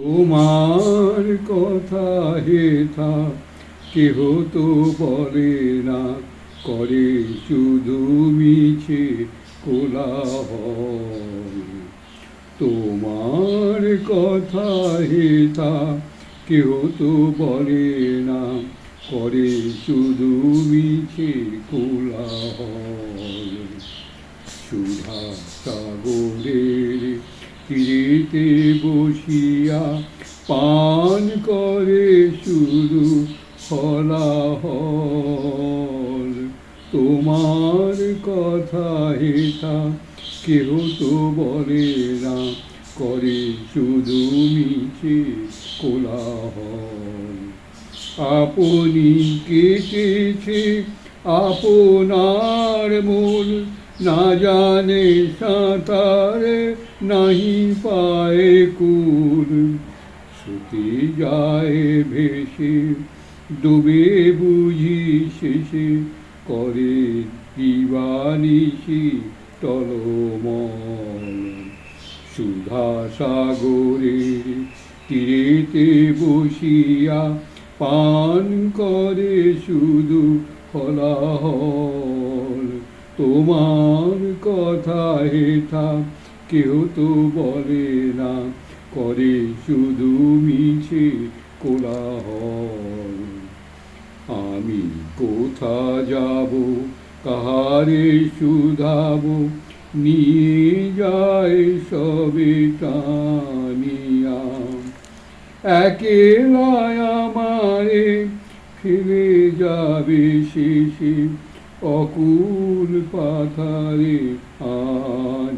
তোমার কথা হেথা কেহ তো বলে না, করে শুধু মিছে কোলাহল। তোমার কথা হেথা কেহ তো বলে না, করে শুধু মিছে কোলাহল। সুধা সাগরের তীরেতে বসিয়া পান করে শুধু হলাহল তোমার কথা হেতা কেহ তো বলে না, করে শুধু মিছে কোলাহল। আপনি কেটেছে আপনার মূল, না জানে সাঁতারে নাহি পায়ে কুল। ছুটি যায় ভেসে, ডুবে বুঝি শেষে। করে দিবানিশি টলমল। সুধা সাগরের তীরেতে বসিয়া পান করে শুধু ফলাহল। তোমার কথা হেথা কেউ তো বলে না, করে শুধু মিছে কোলাহল। আমি কোথা যাব, কাহারে শুধাব, নিয়ে যায় সবে টানিয়া। একেলায় আমারে ফিরে যাবে শেষে, অকুল পাথারে আমি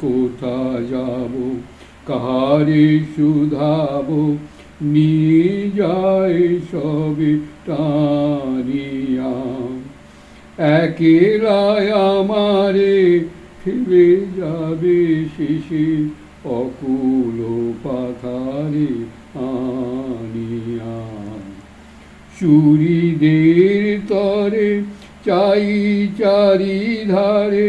কোথা যাব কাহারে শুধাব নিয়ে যায় সবে টানিয়া। একেলায় আমারে ফিরে যাবে শেষে অকুল পাথারে আনিয়া। চুরিদের তরে চাই চারি ধারে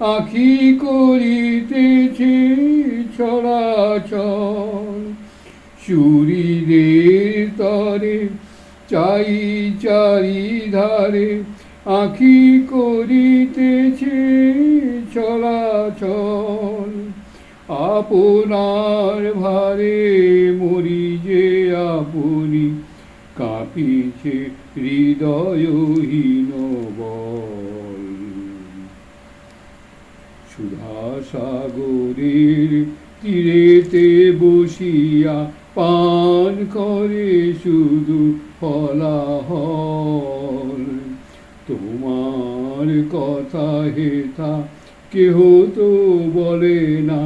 আখি করিতেছে চলাচল চুরিদের তরে, চাই চারি ধারে আখি করিতেছে চলাচল, আপনার ভারে মরি যে আপনি কাঁপিছে হৃদয়হীন সাগরের তীরেতে বসিয়া পান করে শুধু ফলাহল। তোমার কথা হেতা কেহ তো বলে না,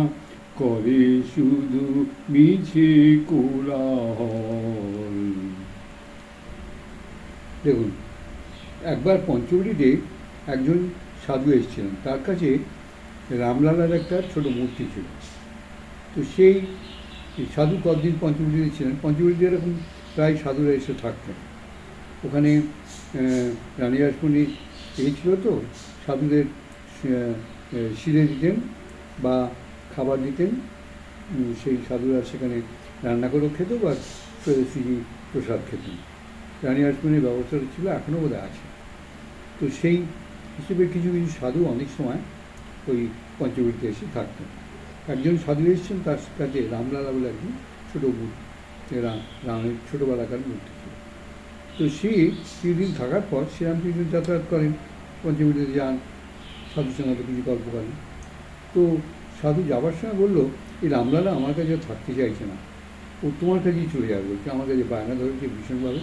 করে শুধু মিছে কোলাহল। দেখুন, একবার পঞ্চবটিতে একজন সাধু এসেছিলেন, তার কাছে রামলালার একটা ছোট মূর্তি ছিল। তো সেই সাধু কতদিন পঞ্চবটিতে ছিলেন। পঞ্চবটিতে এরকম প্রায় সাধুরা এসে থাকতেন। ওখানে রানী রাসমণি এই ছিল তো, সাধুদের সিঁড়ে দিতেন বা খাবার দিতেন। সেই সাধুরা সেখানে রান্না করেও খেত বা শ্রী প্রসাদ খেতেন। রানী রাসমণির ব্যবস্থাটা ছিল এখনও বোধহয় আছে। তো সেই হিসেবে কিছু কিছু সাধু অনেক সময় ওই পঞ্চবটিতে এসে থাকতেন। একজন সাধু এসেছেন, তার কাছে রামলালা বলে একজন ছোটো মূর্তি রামের ছোটোবেলাকার মূর্তি ছিল। তো সে কিছুদিন থাকার পর শ্রীরামকৃষ্ণ যাতায়াত করেন, পঞ্চমীতে যান সাধুর সঙ্গে কিছু গল্প করেন। তো সাধু যাবার সময় বলল, এই রামলালা আমার কাছে থাকতে চাইছে না। ও তোমার কাছেই চলে যাবে বলছে। আমার কাছে বায়না ধরেছে ভীষণভাবে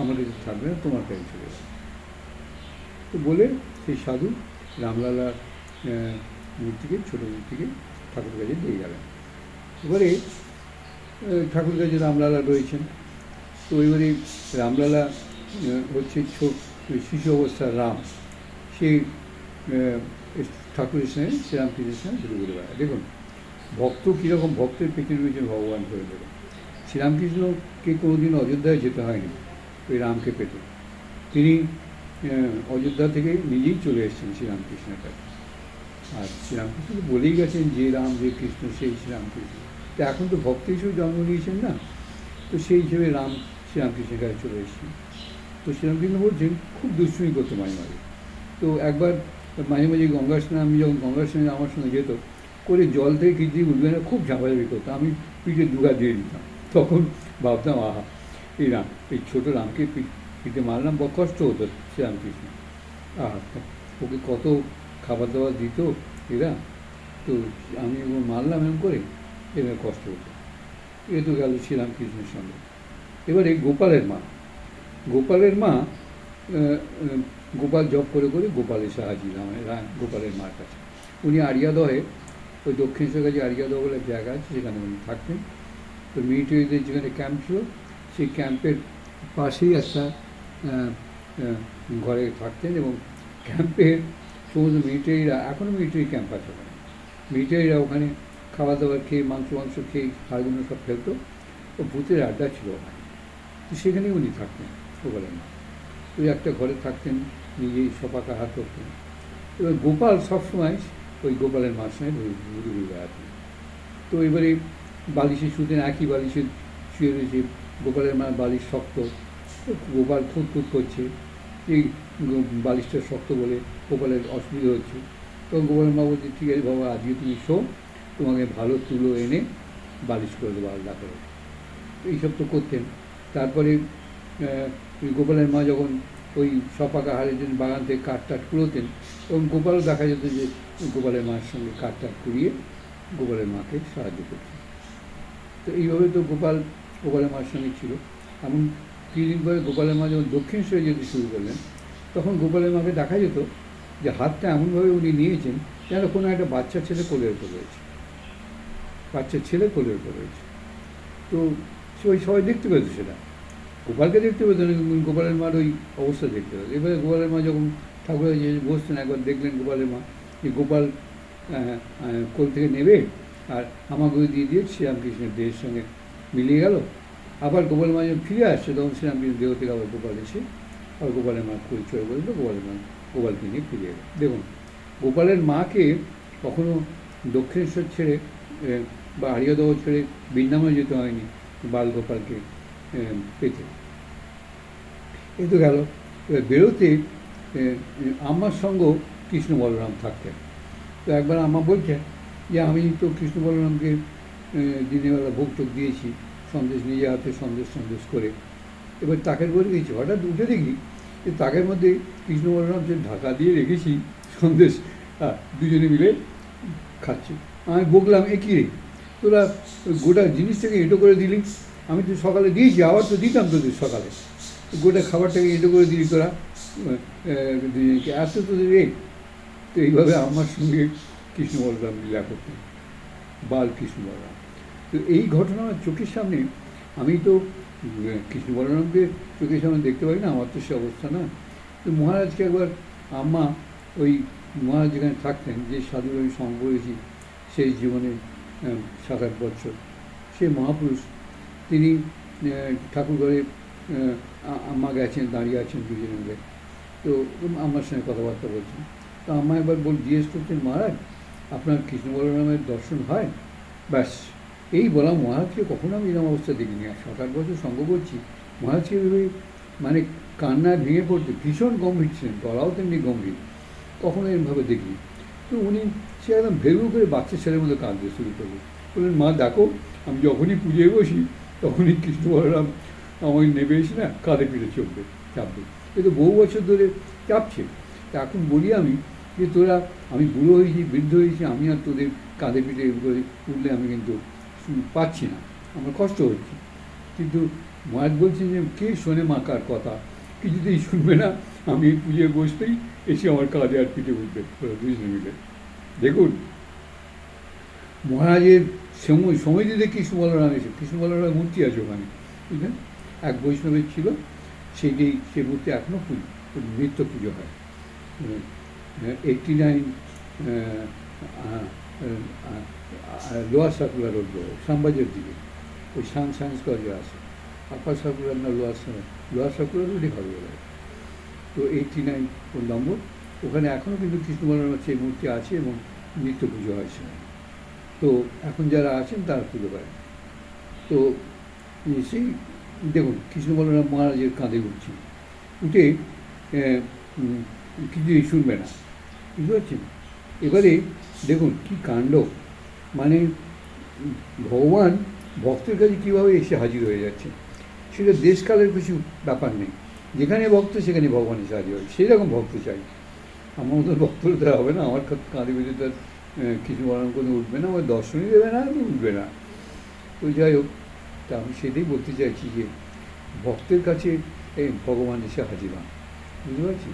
আমার কাছে থাকবে না, তোমার কাছে চলে যাবে। তো বলে সেই সাধু রামলালার মূর্তিকে ছোটো মূর্তিকে ঠাকুর কাছে দিয়ে গেলেন। এবারে ঠাকুর কাছে রামলালা রয়েছেন। তো এবারে রামলালা হচ্ছে ছোট শিশু অবস্থার রাম। এস- ঠাকুরের সঙ্গে শ্রীরামকৃষ্ণের সঙ্গে ঘুরে ঘুরে বেড়ায়। দেখুন, ভক্ত কীরকম, ভক্তের পেছনে রয়েছেন ভগবান করে দেবেন শ্রীরামকৃষ্ণকে কোনোদিন অযোধ্যায় যেতে হয়নি, ওই রামকে পেতে। তিনি অযোধ্যা থেকে নিজেই চলে এসেছেন শ্রীরামকৃষ্ণের কাছে। আর শ্রীরামকৃষ্ণ বলেই গেছেন, যে রাম, যে কৃষ্ণ, সেই শ্রীরামকৃষ্ণ। তো এখন তো ভক্ত হিসেবে জন্ম নিয়েছেন না? তো সেই হিসেবে রাম শ্রীরামকৃষ্ণের কাছে চলে এসেছি তো শ্রীরামকৃষ্ণ বলছেন, খুব দুষ্টুমি করতো মাঝে মাঝে। তো একবার মাঝে মাঝে গঙ্গা স্নান, আমি যখন গঙ্গা স্নানে আমার সঙ্গে যেত করে জল থেকে কিছু উঠবে না, খুব ঝাঁপাঝাপি করতো। আমি পিঠে দুগা দিয়ে দিতাম। তখন ভাবতাম, আহা, এই রাম, এই ছোটো রামকে পিঠে মারলাম বা কষ্ট হতো শ্রীরামকৃষ্ণ আহা ওকে কত খাবার দাবার দিত এরা, তো আমি ওকে মারলাম এরকম করে এবার কষ্ট হতো এ তো গেল শ্রীরামকৃষ্ণের সঙ্গে। এবার এই গোপালের মা গোপালের মা গোপাল জব করে করে গোপালের সাহায্য মানে রা- গোপালের মার কাছে। উনি আরিয়াদহে, ওই দক্ষিণেশ্বর কাছে আরিয়াদহ বলে জায়গা আছে, সেখানে উনি থাকতেন। তো মিলিটারিদের যেখানে ক্যাম্প ছিল, সেই ক্যাম্পের পাশেই একটা ঘরে থাকতেন এবং ক্যাম্পের সমস্ত মিলিটারিরা এখনও মিলিটারি ক্যাম্প আছে ওখানে। মিলিটারিরা ওখানে খাওয়া দাওয়া খেয়ে মাংস মাংস খেয়ে হাড়গুলো সব ফেলতো ও ভূতের আড্ডা ছিল ওখানে। তো সেখানে উনি থাকতেন গোপালের মা ওই একটা ঘরে থাকতেন, নিজেই সপাকা হাত করতেন এবার গোপাল সবসময় ওই গোপালের মার সঙ্গে ঘুরে ঘুরে বেড়াতেন। তো এবারে বালিশে শুতেন, একই বালিশে শুয়ে রয়েছে। গোপালের মা বালিশ শক্ত। গোপাল খুঁত খুঁত করছে। এই বালিশটা শক্ত বলে গোপালের অসুবিধা হচ্ছে। তখন গোপালের মা বলছে ঠিক আছে, বাবা, আজকে তুমি শো, তোমাকে ভালো তুলো এনে বালিশ করে দেবো, আলাদা করে। এইসব তো করতেন। তারপরে গোপালের মা যখন ওই সপাকা হারের জন্য বাগান থেকে কাঠ টাট কুড়োতেন, তখন গোপালও দেখা যেত যে গোপালের মার সঙ্গে কাঠ টাট কুড়িয়ে গোপালের মাকে সাহায্য করতেন। তো এইভাবে তো গোপাল, গোপালের মার সঙ্গে ছিল। এমন কিছুদিন পরে গোপালের মা যখন দক্ষিণেশ্বরে যেতে শুরু করলেন, তখন গোপালের মাকে দেখা যেত যে হাতটা এমনভাবে উনি নিয়েছেন যেন কোনো একটা বাচ্চা ছেলে কোলের উপর রয়েছে। বাচ্চা ছেলে কোলের উপর রয়েছে। তো সে ওই সবাই দেখতে পেত সেটা। গোপালকে দেখতে পেত না গোপালের মার ওই অবস্থা দেখতে পেত। এবারে গোপালের মা যখন ঠাকুরের যে বসতেন একবার দেখলেন গোপালের মা যে গোপাল কোল থেকে নেবে আর আমাগুলো দিয়ে দিয়ে শ্রীরামকৃষ্ণের দেহের সঙ্গে মিলিয়ে গেল। আবার গোপাল মা যখন ফিরে আসছে, তখন শ্রীরামকৃষ্ণ দেহ থেকে আবার গোপাল এসে আর গোপালের মা পরিচয় বলল গোপালের মা, গোপালকে নিয়ে ফিরে এলো। দেখুন, গোপালের মাকে কখনো দক্ষিণেশ্বর ছেড়ে বা আরিয়াদহ ছেড়ে বৃন্দাবনে যেতে হয়নি বাল গোপালকে পেতে। এই তো গেল। এবার বেরোতে আমার সঙ্গেও কৃষ্ণ বলরাম থাকতেন। তো একবার আমা বলছে যে, আমি তো কৃষ্ণ বলরামকে দিনের বেলা ভোগ টোক দিয়েছি সন্দেশ নিজে হাতে সন্দেশ সন্দেশ করে। এবার তাকের করে দিয়েছি হঠাৎ উঠে দেখি। যে তাকের মধ্যে কৃষ্ণ বলরাম যে ঢাকা দিয়ে রেখেছি সন্দেশ দুজনে মিলে খাচ্ছে। আমি বকলাম, এ কী রে? তোরা গোটা জিনিসটাকে এঁটো করে দিলি। আমি তো সকালে দিয়েছি, আবার তো দিতাম তোদের সকালে। গোটা খাবারটাকে এঁটো করে দিলি তোরা। এত তোদের রে। তো এইভাবে আমার সঙ্গে কৃষ্ণ বলরাম লীলা করতেন। বাল কৃষ্ণ বলরাম তো এই ঘটনা চোখের সামনে, আমি তো কৃষ্ণ বলরামকে চোখের সামনে দেখতে পাই না, আমার তো সে অবস্থা না। তো মহারাজকে একবার আম্মা ওই মহারাজ যেখানে থাকতেন, যে সাধুর আমি সঙ্গ করেছি সেই জীবনে সাত আট বছর, সে মহাপুরুষ, তিনি ঠাকুরঘরে আম্মা গেছেন, দাঁড়িয়ে আছেন দুজনে মিলে তো আমার সঙ্গে কথাবার্তা বলছেন। তো আম্মা একবার বল, জিজ্ঞেস করছেন, মহারাজ, আপনার কৃষ্ণ বলরামের দর্শন হয়? ব্যাস। এই বলা মহারাজকে কখনো আমি এরকম অবস্থা দেখিনি। আর সাত আট বছর সঙ্গ করছি মহারাজকে ভেবে মানে কান্নায় ভেঙে পড়তে ভীষণ গম্ভীর ছিলেন, গলাও তেমনি গম্ভীর। কখনো এরমভাবে দেখিনি। তো উনি সে একদম ভেরু করে বাচ্চা ছেলের মতো কাঁদতে শুরু করল বললেন, মা, দেখো, আমি যখনই পুজোয় বসি, তখনই কৃষ্ণ বলরাম আমায় নেবে এসে না কাঁধে পিঠে চলবে, চাপবে। এ তো বহু বছর ধরে চাপছে। তা এখন বলি আমি যে তোরা, আমি বুড়ো হয়েছি, বৃদ্ধ হয়েছি, আমি আর তোদের কাঁধে পিঠে করে উঠলে আমি কিন্তু পাচ্ছি না। আমার কষ্ট হচ্ছে। কিন্তু মহারাজ বলছেন যে, কে শোনে মা কার কথা? কিছুতেই শুনবে না। আমি পুজোয় বসতেই এসে আমার কাঁধে আর পিঠে উঠবে দুজনে মিলে। দেখুন, মহারাজের সময় সময় দিতে কৃষ্ণ বলরাম এসে কৃষ্ণ বলরামের মূর্তি আছে ওখানে। বুঝলেন? এক বৈষ্ণবের ছিল। সেটি সে মূর্তি এখনও পুজো, নিত্য পুজো হয়। Eighty nine lower circular road Shyambazar দিকে। ওই সান সায়েন্স কলেজে আছে আপার সার্কুলার না লোয়ার লোয়ার সার্কুলার রোডই ওরা। তো এইটটি নাইন নম্বর, ওখানে এখনও কিন্তু কৃষ্ণ বলরামের সেই মূর্তি আছে এবং নিত্য পুজো হয় সেখানে। তো এখন যারা আছেন তারা পুজো করেন তো এই সেই, দেখুন কৃষ্ণ বলরাম মহারাজের কাঁধে উঠছি। উঠে কিছুই শুনবে না বুঝতে পারছেন? এবারে দেখুন কি কাণ্ড। মানে ভগবান ভক্তের কাছে কীভাবে এসে হাজির হয়ে যাচ্ছে? সেটা দেশকালের কিছু ব্যাপার নেই। যেখানে ভক্ত, সেখানে ভগবান এসে হাজির হয় সেই রকম ভক্ত চাই। আমার মতো ভক্ত হতে হবে না। আমার কাঁধে বেঁধে তার কিছু বানান করে উঠবে না। আমার দর্শনই দেবে না উঠবে না। তো যাই হোক, তা আমি সেটাই বলতে চাইছি যে, ভক্তের কাছে এই ভগবান এসে হাজির হন। বুঝতে পারছি?